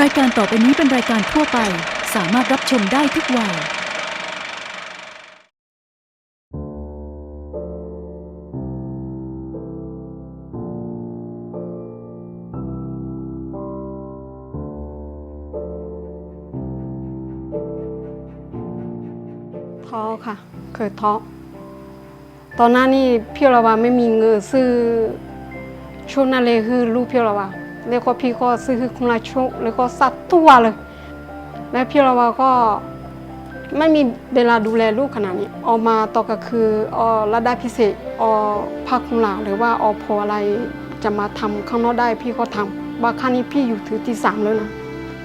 รายการต่อไปนี้เป็นรายการทั่วไป สามารถรับชมได้ทุกวัย ท้อค่ะ เคยท้อตอนหน้านี่พี่ละวาไม่มีเงินซื้อชุดนั่นเลยคือลูกพี่ละวา แล้วก็พี่ก็ซื้อคือคุณลาชุแล้วก็สัตว์ตัวเลย แล้วพี่เราวาก็ไม่มีเวลาดูแลลูกขนาดนี้ออกมาต่อก็คือออระดับพิเศษออภาคคุณลาหรือว่าอพออะไรจะมาทำข้างนอกได้พี่ก็ทำบางครั้งนี้พี่อยู่ถือที่สามแล้วนะ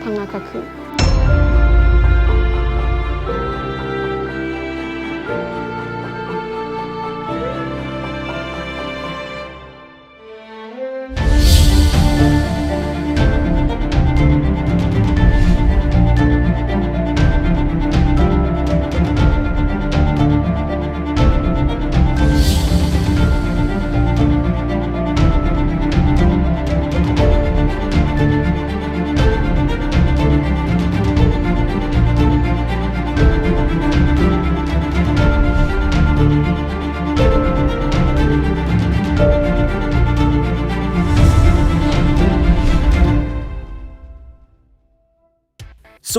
ทำงานกลางคืน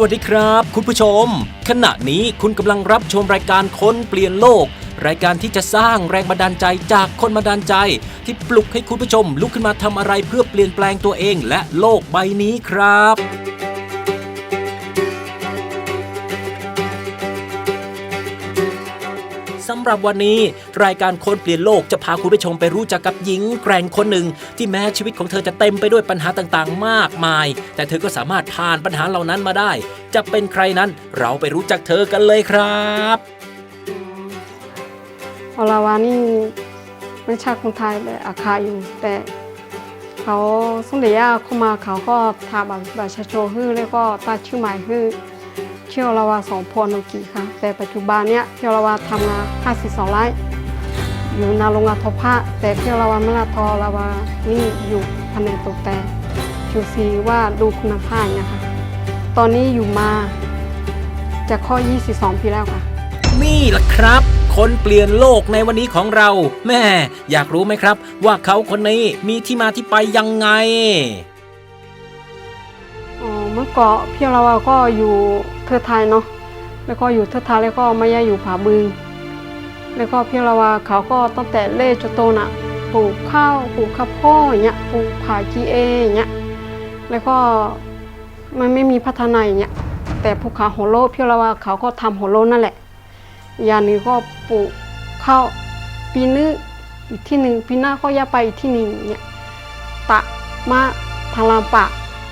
วัสดีครับ คุณผู้ชม ขณะนี้คุณกำลังรับชมรายการคนเปลี่ยนโลก รายการที่จะสร้างแรงบันดาลใจจากคนบันดาลใจ ที่ปลุกให้คุณผู้ชมลุกขึ้นมาทำอะไรเพื่อเปลี่ยนแปลงตัวเองและโลกใบนี้ครับ หรับวันนี้ รายการคนเปลี่ยนโลกจะพาคุณผู้ชมไปรู้จักกับหญิงแกร่งคนหนึ่ง ที่แม้ชีวิตของเธอจะเต็มไปด้วยปัญหาต่างๆ มากมาย แต่เธอก็สามารถผ่านปัญหาเหล่านั้นมาได้ จะเป็นใครนั้นเราไปรู้จักเธอกันเลยครับอลาวานี่ไม่ใช่คนไทยแต่อาคาอยู่แต่เขาสมเด็จย่าเข้ามาเขาก็ทำแบบบัตรประชาชนฮื้อแล้วก็ตั้งชื่อใหม่ฮื้อ ชื่ออลาวาสองพรโนกีค่ะ แต่ปัจจุบันเนี้ยพี่อลาวาทำงาน52ไร่อยู่ในโรงงานทอผ้า แต่พี่อลาวาไม่ละทออลาวานี่อยู่แผนกตกแต่งชูซีว่าดูคุณภาพเนี่ยค่ะตอนนี้อยู่มาจะข้อ 22 ปีแล้วค่ะ นี่แหละครับ คนเปลี่ยนโลกในวันนี้ของเรา แม่ อยากรู้ไหมครับ ว่าเขาคนนี้มีที่มาที่ไปยังไง อ๋อเมื่อก่อนพี่เราอะก็อยู่ เทอไทยเนาะแล้วก็อยู่เทอไทยแล้วก็มาย้ายอยู่ผาบึง แล้วก็พี่เราเขาก็ตั้งแต่เล่จนโตน่ะปลูกข้าวปลูกข้าวโพดอย่างเงี้ยปลูกผักกีเออย่างเงี้ยแล้วก็มันไม่มีพัฒนาอย่างเงี้ยแต่ภูเขาหัวโลพี่เราเขาก็ทำหัวโลนั่นแหละอย่างหนี้ก็ปลูกข้าวปีนึงอีกที่หนึ่งปีหน้าก็ย้ายไปอีกที่หนึ่งอย่างเงี้ยตะมาทางลำปะ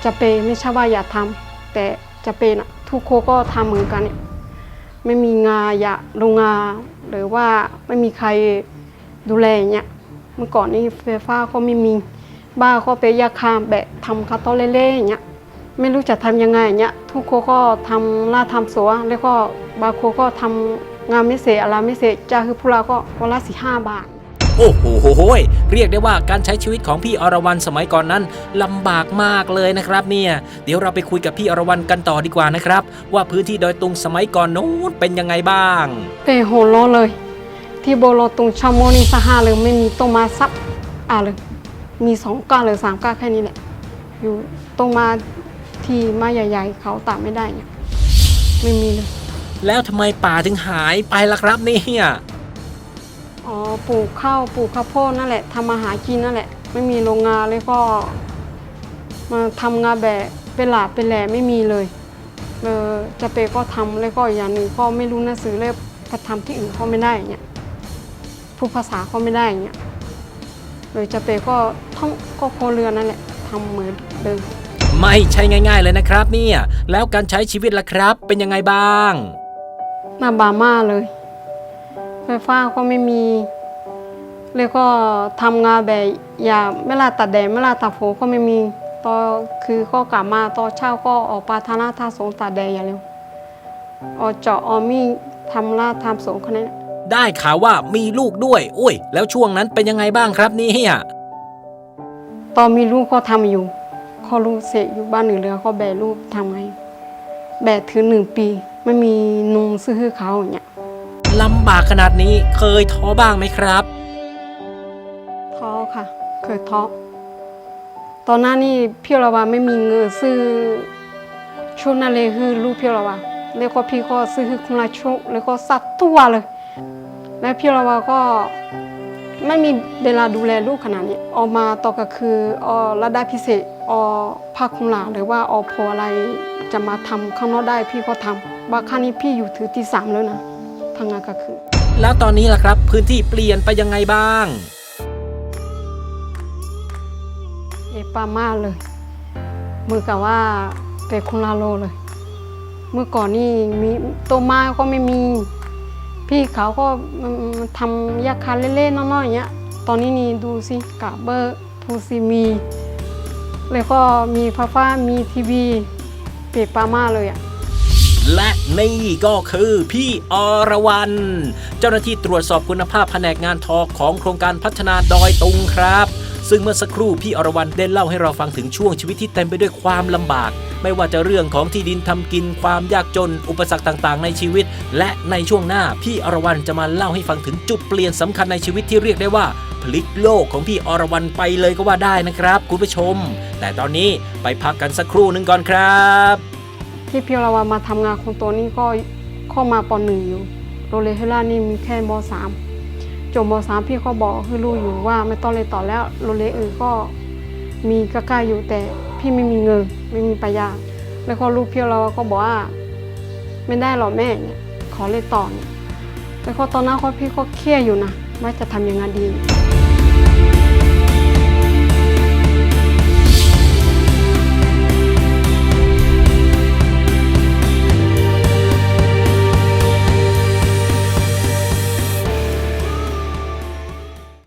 จะเปไม่ใช่ว่าอย่าทำแต่จะเป็นอะ ทุกคนก็ทำเหมือนกัน ไม่มีงานอยาโรงงานหรือว่าไม่มีใครดูแลอย่างเงี้ยเมื่อก่อนนี้ไฟฟ้าก็ไม่มีบ้าก็เป็นยาคามแบะทำคาโตเล่ๆอย่างเงี้ยไม่รู้จะทำยังไงอย่างเงี้ยทุกคนก็ทำล่าทำสวนแล้วก็บางคนก็ทำงานไม่เสร็จอะไรไม่เสร็จจะคือพวกเราก็วันละสี่ห้าบาท โอ้โหโหยเรียกได้ว่าการใช้ชีวิตของพี่อรวรรณสมัยก่อนนั้นลำบากมากเลยนะครับเนี่ยเดี๋ยวเราไปคุยกับพี่อรวรรณกันต่อดีกว่านะครับ ว่าพื้นที่ดอยตุงสมัยก่อนนู้นเป็นยังไงบ้างเป็นโหโลเลย ที่โบโลตรงชาโมนี่สหาเลยไม่มีต้นมาซับอ่าเลยมีสองก้าหรือสามก้าแค่นี้แหละอยู่ตรงมาที่มาใหญ่ ๆ เขาตัดไม่ได้เนี่ยไม่มีเลยแล้วทำไมป่าถึงหายไปล่ะครับเนี่ย อ๋อปลูกข้าวปลูกข้าวโพดนั่นแหละทำมาหากินนั่นแหละ ไม่มีโรงงานแล้วก็ มาทำงานแบบเป็นหลาเป็นแหล่ไม่มีเลยเออจะเปก็ทำแล้วก็อีกอย่างหนึ่งก็ไม่รู้หนังสือเลยก็ทำที่อื่นก็ไม่ได้อย่างเงี้ยพูดภาษาก็ไม่ได้อย่างเงี้ยเลยจะเปก็ท่องก็โคเรือนั่นแหละทำเหมือนเดิมไม่ใช่ง่าย ๆเลยนะครับ เนี่ยแล้วการใช้ชีวิตล่ะครับเป็นยังไงบ้าง หน้าบาม่าเลย ไฟฟ้าก็ไม่มี แล้วก็ทำงานแบบอย่าเวลาตัดแดดเวลาตัดผมก็ไม่มีตอนคือก็กลับมาตอนเช้าก็ออกปาทานาท่าสงตัดแดดอย่างเร็วออกเจาะออมีทำลาดทำสงคนนั้นได้ข่าวว่ามีลูกด้วยอุ้ย แล้วช่วงนั้นเป็นยังไงบ้างครับเนี่ยตอนมีลูกก็ทำอยู่กข้อลูกเสกอยู่บ้านหนึ่งเรือก็แบกลูกทำไงแบกถึงหนึ่งปี ไม่มีนมซื้อให้เขาอย่างเงี้ย ลำบากขนาดนี้เคยท้อบ้างไหมครับ ท้อค่ะ เคยท้อตอนหน้านี่พี่ละวาไม่มีเงินซื้อชุดนั่นเลยคือลูกพี่ละวาแล้วก็พี่ก็ซื้อคุณละชุดแล้วก็สัตว์ตัวเลย แล้วพี่ละวาก็ไม่มีเวลาดูแลลูกขนาดนี้ออกมาตอก็คือออระดับพิเศษออภาคคุมลาหรือว่าออพออะไรจะมาทำข้างนอกได้พี่ก็ทำบางครั้งนี้พี่อยู่ถือที่สามแล้วนะ ทางงานก็คือ แล้วตอนนี้ล่ะครับ พื้นที่เปลี่ยนไปยังไงบ้างเอปามาเลย มือกับว่าเป็นคนลาโลเลย เมื่อก่อนนี่มีโตมาก็ไม่มี พี่เขาก็มันมันทำยาคาเล่นๆน้อยๆอย่างเงี้ย ตอนนี้นี่ดูสิกาเบอร์พูซีมี แล้วก็มีฟ้าฟ้ามีทีวีเปรปามาเลยอะ และนี่ก็คือพี่อรวรรณเจ้าหน้าที่ตรวจสอบคุณภาพแผนกงานทอของโครงการพัฒนาดอยตุงครับ ซึ่งเมื่อสักครู่พี่อรวรรณได้เล่าให้เราฟังถึงช่วงชีวิตที่เต็มไปด้วยความลำบาก ไม่ว่าจะเรื่องของที่ดินทำกินความยากจน อุปสรรคต่างๆ ในชีวิต และในช่วงหน้าพี่อรวรรณจะมาเล่าให้ฟังถึงจุดเปลี่ยนสำคัญในชีวิตที่เรียกได้ว่าพลิกโลกของพี่อรวรรณไปเลยก็ว่าได้นะครับ คุณผู้ชม แต่ตอนนี้ไปพักกันสักครู่หนึ่งก่อนครับ ที่พี่เราวามาทำงานของตัวนี้ก็เข้ามาปหนึ่งอยู่โรเลเฮล่านี่มีแค่มสามจบมสามพี่ก็บอกให้ลูกอยู่ว่าไม่ต้องเลยต่อแล้วโรเลอื่นก็มีกล้ๆอยู่แต่พี่ไม่มีเงินไม่มีปัญญาแล้วก็ลูกพี่เราก็บอกว่า ไม่ได้หรอกแม่เนี่ยขอเลยต่อเนี่ยแล้วก็ตอนนั้นพี่ก็เครียดอยู่นะว่าจะทำยังไงดี